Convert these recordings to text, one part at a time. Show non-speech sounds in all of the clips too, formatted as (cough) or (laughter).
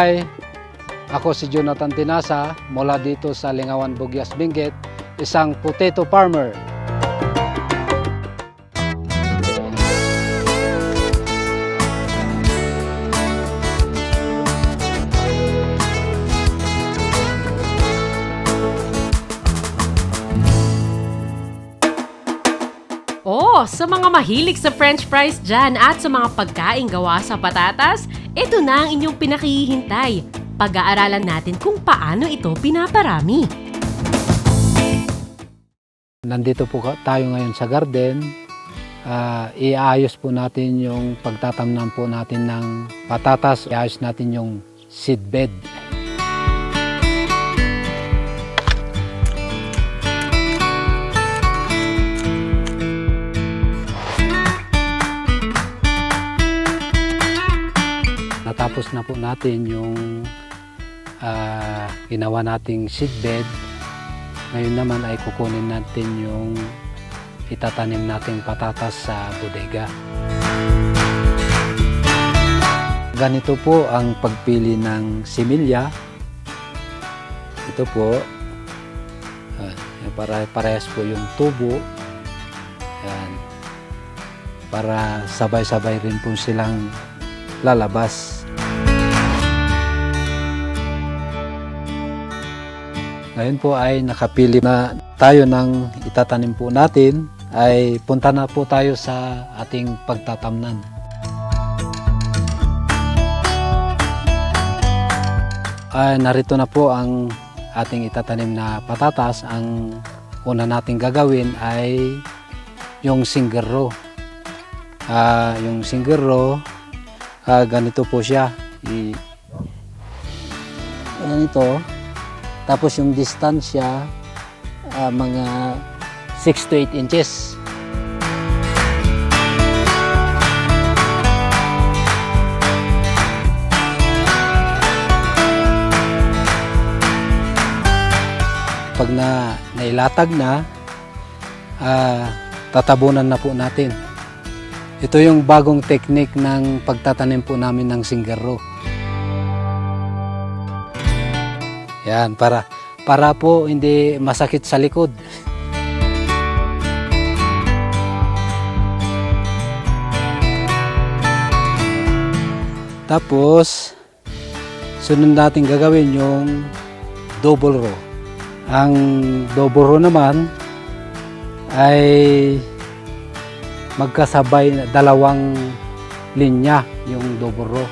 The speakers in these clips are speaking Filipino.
Hi! Ako si Jonathan Tinasa mula dito sa Lingawan, Bugyas, Benguet, isang potato farmer. Oh, sa mga mahilig sa french fries dyan at sa mga pagkain gawa sa patatas, ito na ang inyong pinakihintay. Pag-aaralan natin kung paano ito pinaparami. Nandito po tayo ngayon sa garden. Ah, iayos po natin yung pagtatamnan po natin ng patatas. Iayos natin yung seed bed. Natapos na po natin yung ah, ginawa nating seed bed. Ngayon naman ay kukunin natin yung itatanim nating patatas sa bodega. Ganito po ang pagpili ng similya. Ito po, yan, para parehas po yung tubo. Yan. Para sabay-sabay rin po silang lalabas. Ngayon po ay nakapili na tayo ng itatanim po natin ay punta na po tayo sa ating pagtatamnan. Ay, narito na po ang ating itatanim na patatas. Ang una nating gagawin ay yung singer row. Ah, yung singer row, ah, ganito po siya. I, ganito. Tapos yung distansya, ah, mga 6 to 8 inches. Pag na nailatag na, ah, tatabunan na po natin. Ito yung bagong technique ng pagtatanim po namin ng singero. Yan, para para po hindi masakit sa likod. Tapos, sunod natin gagawin yung double row. Ang double row naman ay magkasabay na dalawang linya yung double row.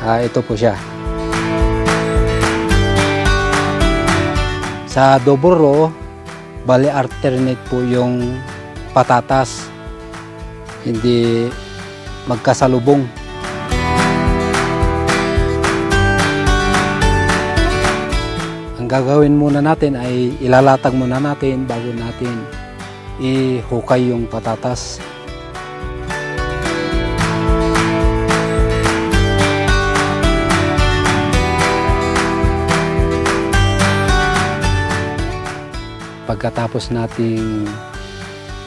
Ah, ito po siya. Sa double row, bali alternate po yung patatas. Hindi magkasalubong. Ang gagawin muna natin ay ilalatag muna natin bago natin ihukay yung patatas. Pagkatapos nating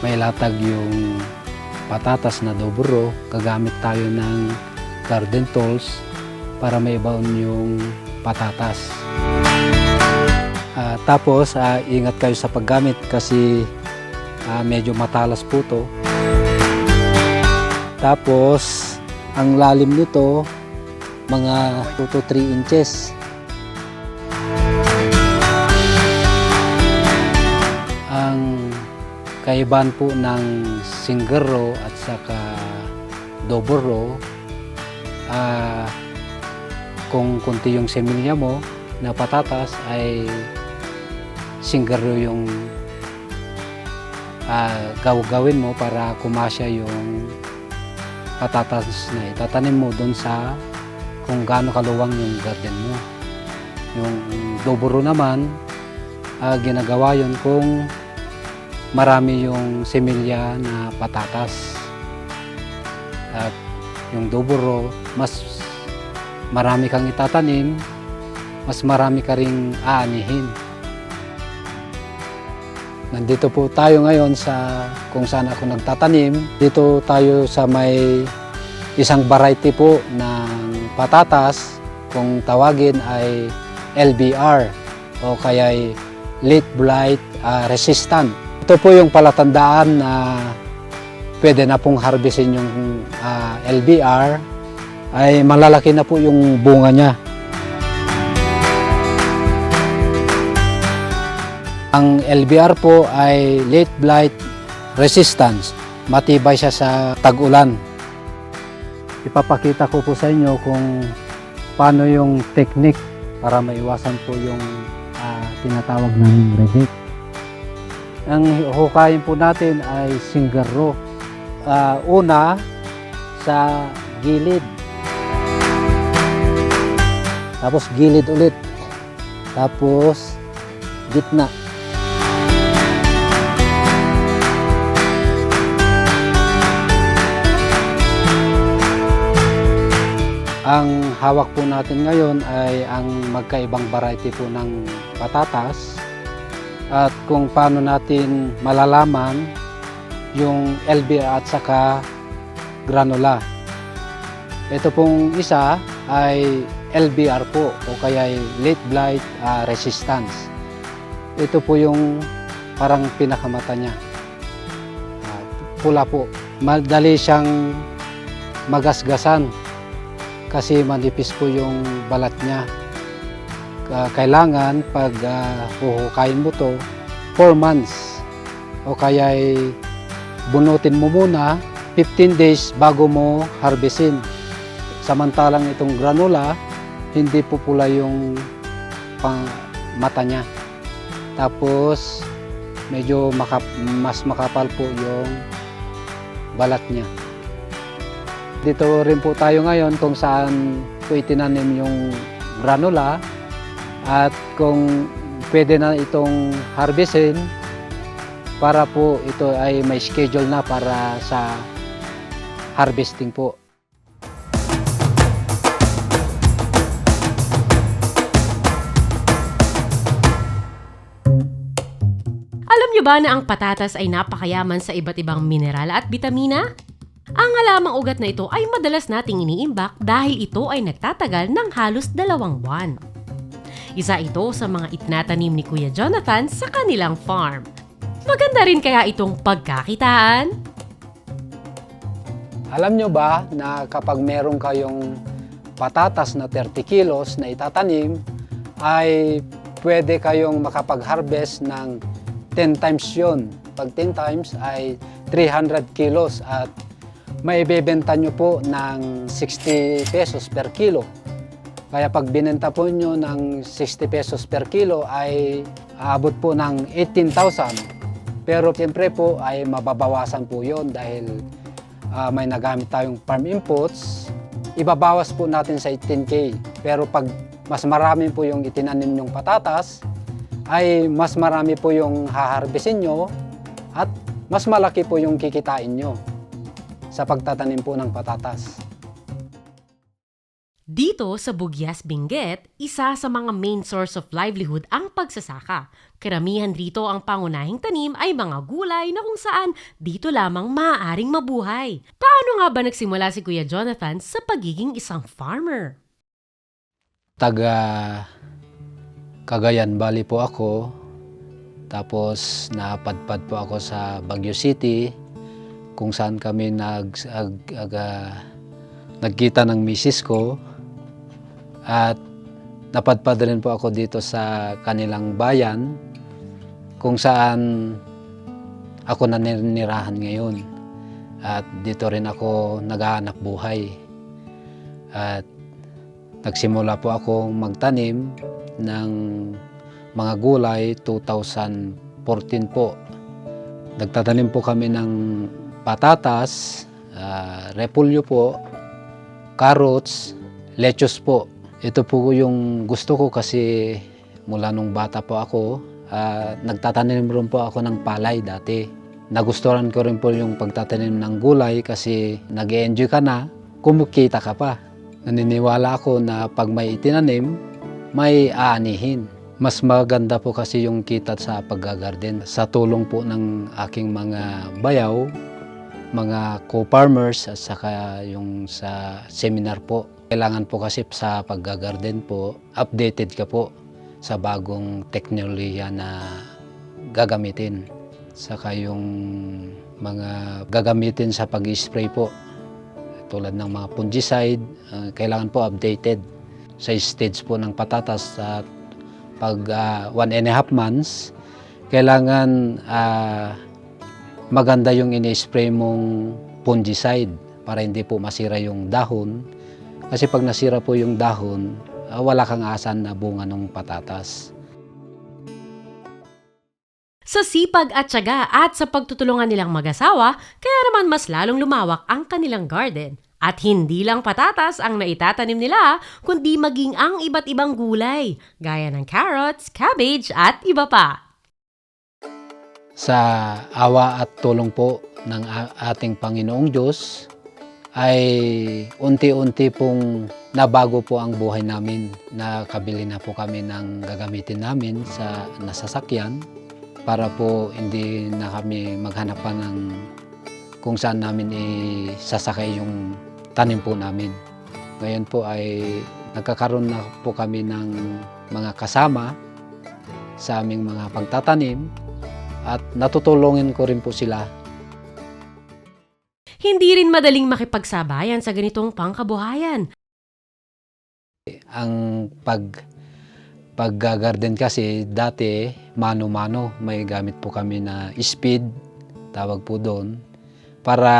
mailatag yung patatas na dobro, gagamit tayo ng garden tools para maibaon yung patatas. Ah, tapos, ah, ingat kayo sa paggamit kasi ah, medyo matalas po to. Tapos, ang lalim nito, mga 2 to 3 inches. Kaibahan po ng single row at saka double row, ah, kung kunti yung semilya mo na patatas ay single row yung ah, gaw- gawin mo para kumasya yung patatas na itatanim mo doon sa kung gaano kaluwang yung garden mo. Yung double row naman, ah, ginagawa yon kung marami yung semilya na patatas. At yung double row, mas marami kang itatanim, mas marami ka ring aanihin. Nandito po tayo ngayon sa kung saan ako nagtatanim. Dito tayo sa may isang variety po ng patatas kung tawagin ay LBR o kaya ay late blight ah, resistant. Ito po yung palatandaan na pwede na pong harvestin yung ah, LBR ay malalaki na po yung bunga niya. Ang LBR po ay late blight resistance. Matibay siya sa tag-ulan. Ipapakita ko po sa inyo kung paano yung technique para maiwasan po yung ah, tinatawag ng reject. Ang hukayin po natin ay single row. Ah, una, sa gilid. Tapos gilid ulit. Tapos gitna. Ang hawak po natin ngayon ay ang magkaibang variety po ng patatas at kung paano natin malalaman yung LBR at saka granula. Ito pong isa ay LBR po o kaya ay late blight ah, resistance. Ito po yung parang pinakamata niya. Ah, pula po. Madali siyang magasgasan kasi manipis po yung balat niya. Ka- Kailangan pag uh, mo to 4 months o kaya ay bunutin mo muna 15 days bago mo harvestin. Samantalang itong granula, hindi po pula yung pang mata niya. Tapos medyo makap, mas makapal po yung balat niya. Dito rin po tayo ngayon kung saan po itinanim yung granula at kung pwede na itong harvestin para po ito ay may schedule na para sa harvesting po. Alam niyo ba na ang patatas ay napakayaman sa iba't ibang mineral at bitamina? Ang halamang ugat na ito ay madalas nating iniimbak dahil ito ay nagtatagal ng halos dalawang buwan. Isa ito sa mga itnatanim ni Kuya Jonathan sa kanilang farm. Maganda rin kaya itong pagkakitaan? Alam nyo ba na kapag meron kayong patatas na 30 kilos na itatanim, ay pwede kayong makapag-harvest ng 10 times yun. Pag 10 times ay 300 kilos at may ibebenta nyo po ng 60 pesos per kilo. Kaya pag binenta po nyo ng 60 pesos per kilo ay aabot po ng 18,000. Pero siyempre po ay mababawasan po yon dahil ah, may nagamit tayong farm inputs, ibabawas po natin sa 18K. Pero pag mas marami po yung itinanim yung patatas, ay mas marami po yung haharbisin nyo at mas malaki po yung kikitain nyo sa pagtatanim po ng patatas. Dito sa Bugyas Benguet, isa sa mga main source of livelihood ang pagsasaka. Karamihan rito ang pangunahing tanim ay mga gulay na kung saan dito lamang maaaring mabuhay. Paano nga ba nagsimula si Kuya Jonathan sa pagiging isang farmer? Taga Cagayan Valley po ako. Tapos napadpad po ako sa Baguio City kung saan kami nag, ag, aga- nagkita ng misis ko. At napadpad rin po ako dito sa kanilang bayan kung saan ako naninirahan ngayon. At dito rin ako naghahanap buhay. At nagsimula po ako magtanim ng mga gulay 2014 po. Nagtatanim po kami ng patatas, ah, repolyo po, carrots, lettuce po. Ito po yung gusto ko kasi mula nung bata po ako, ah, nagtatanim rin po ako ng palay dati. Nagustuhan ko rin po yung pagtatanim ng gulay kasi nag enjoy ka na, kumukita ka pa. Naniniwala ako na pag may itinanim, may aanihin. Mas maganda po kasi yung kita sa paggagarden. Sa tulong po ng aking mga bayaw, mga co-farmers at saka yung sa seminar po. Kailangan po kasi sa pag-garden po, updated ka po sa bagong teknolohiya na gagamitin. Saka yung mga gagamitin sa pag-spray po, tulad ng mga fungicide, ah, kailangan po updated sa stage po ng patatas at pag ah, one and a half months, kailangan ah, maganda yung ini-spray mong fungicide para hindi po masira yung dahon. Kasi pag nasira po yung dahon, ah, wala kang asan na bunga ng patatas. Sa sipag at tiyaga at sa pagtutulungan nilang mag-asawa, kaya naman mas lalong lumawak ang kanilang garden. At hindi lang patatas ang naitatanim nila, kundi maging ang iba't ibang gulay, gaya ng carrots, cabbage at iba pa. Sa awa at tulong po ng ating Panginoong Diyos, ay unti-unti pong nabago po ang buhay namin. Nakabili na po kami ng gagamitin namin sa nasasakyan para po hindi na kami maghanap pa ng kung saan namin isasakay yung tanim po namin. Ngayon po ay nagkakaroon na po kami ng mga kasama sa aming mga pagtatanim at natutulungin ko rin po sila Hindi rin madaling makipagsabayan sa ganitong pangkabuhayan. ang pag pag-garden kasi dati mano-mano may gamit po kami na speed tawag po doon para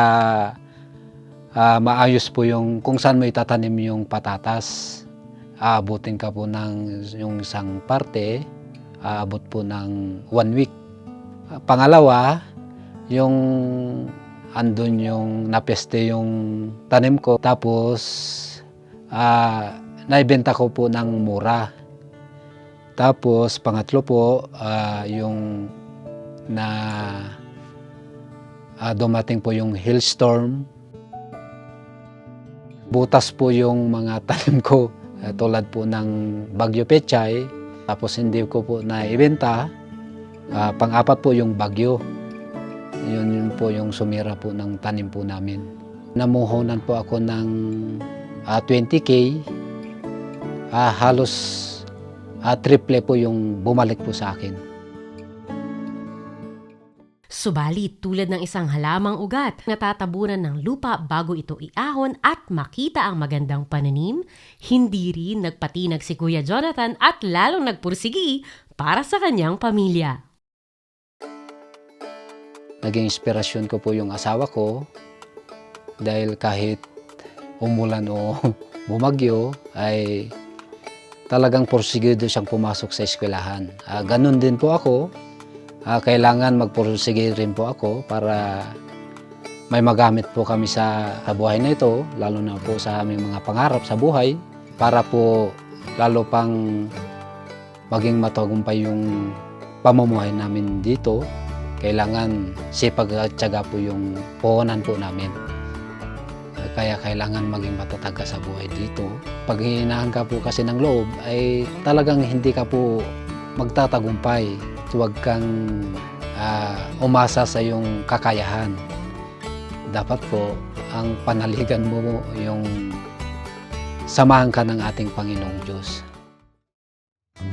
ah, maayos po yung kung saan mo itatanim yung patatas aabutin ka po ng yung isang parte aabot po ng one week pangalawa yung andun yung napeste yung tanim ko tapos ah naibenta ko po ng mura. Tapos pangatlo po ah, yung na ah, dumating po yung hailstorm. Butas po yung mga (laughs) tanim ko ah, tulad po ng Bagyo Pechay. Tapos hindi ko po naibenta. Ah, pang-apat po yung Bagyo. Yun, yun po yung sumira po ng tanim po namin. Namuhunan po ako ng ah, 20k ah, halos ah, triple po yung bumalik po sa akin. Subalit tulad ng isang halamang ugat, natatabunan ng lupa bago ito iahon at makita ang magandang pananim, hindi rin nagpatinag si Kuya Jonathan at lalong nagpursigi para sa kanyang pamilya. Naging inspirasyon ko po yung asawa ko dahil kahit umulan o (laughs) bumagyo ay talagang porsigido siyang pumasok sa eskwelahan. Ah, ganun din po ako. Ah, kailangan magporsige rin po ako para may magamit po kami sa, sa buhay na ito, lalo na po sa aming mga pangarap sa buhay, para po lalo pang maging matagumpay yung pamumuhay namin dito. Kailangan sipag at po yung puhunan po namin. Kaya kailangan maging matatag ka sa buhay dito. Pag hinahan ka po kasi ng loob, ay talagang hindi ka po magtatagumpay. Huwag kang ah, umasa sa iyong kakayahan. Dapat po, ang panaligan mo yung samahan ka ng ating Panginoong Diyos.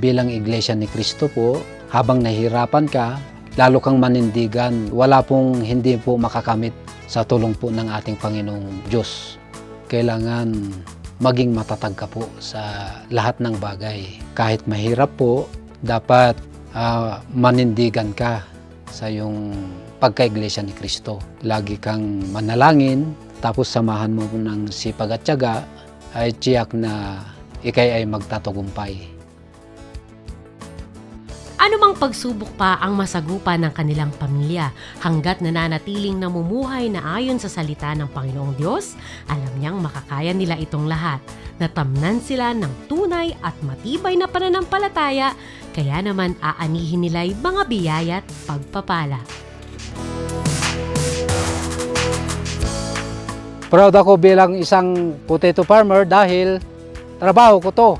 Bilang Iglesia ni Kristo po, habang nahihirapan ka, lalo kang manindigan, wala pong hindi po makakamit sa tulong po ng ating Panginoong Diyos. Kailangan maging matatag ka po sa lahat ng bagay. Kahit mahirap po, dapat ah, manindigan ka sa yung pagka-iglesia ni Kristo. Lagi kang manalangin, tapos samahan mo ng sipag at tiyaga, ay tiyak na ikay ay magtatagumpay. Anumang pagsubok pa ang masagupa ng kanilang pamilya hanggat nananatiling namumuhay na ayon sa salita ng Panginoong Diyos, alam niyang makakaya nila itong lahat. Natamnan sila ng tunay at matibay na pananampalataya, kaya naman aanihin nila'y mga biyaya at pagpapala. Proud ako bilang isang potato farmer dahil trabaho ko to.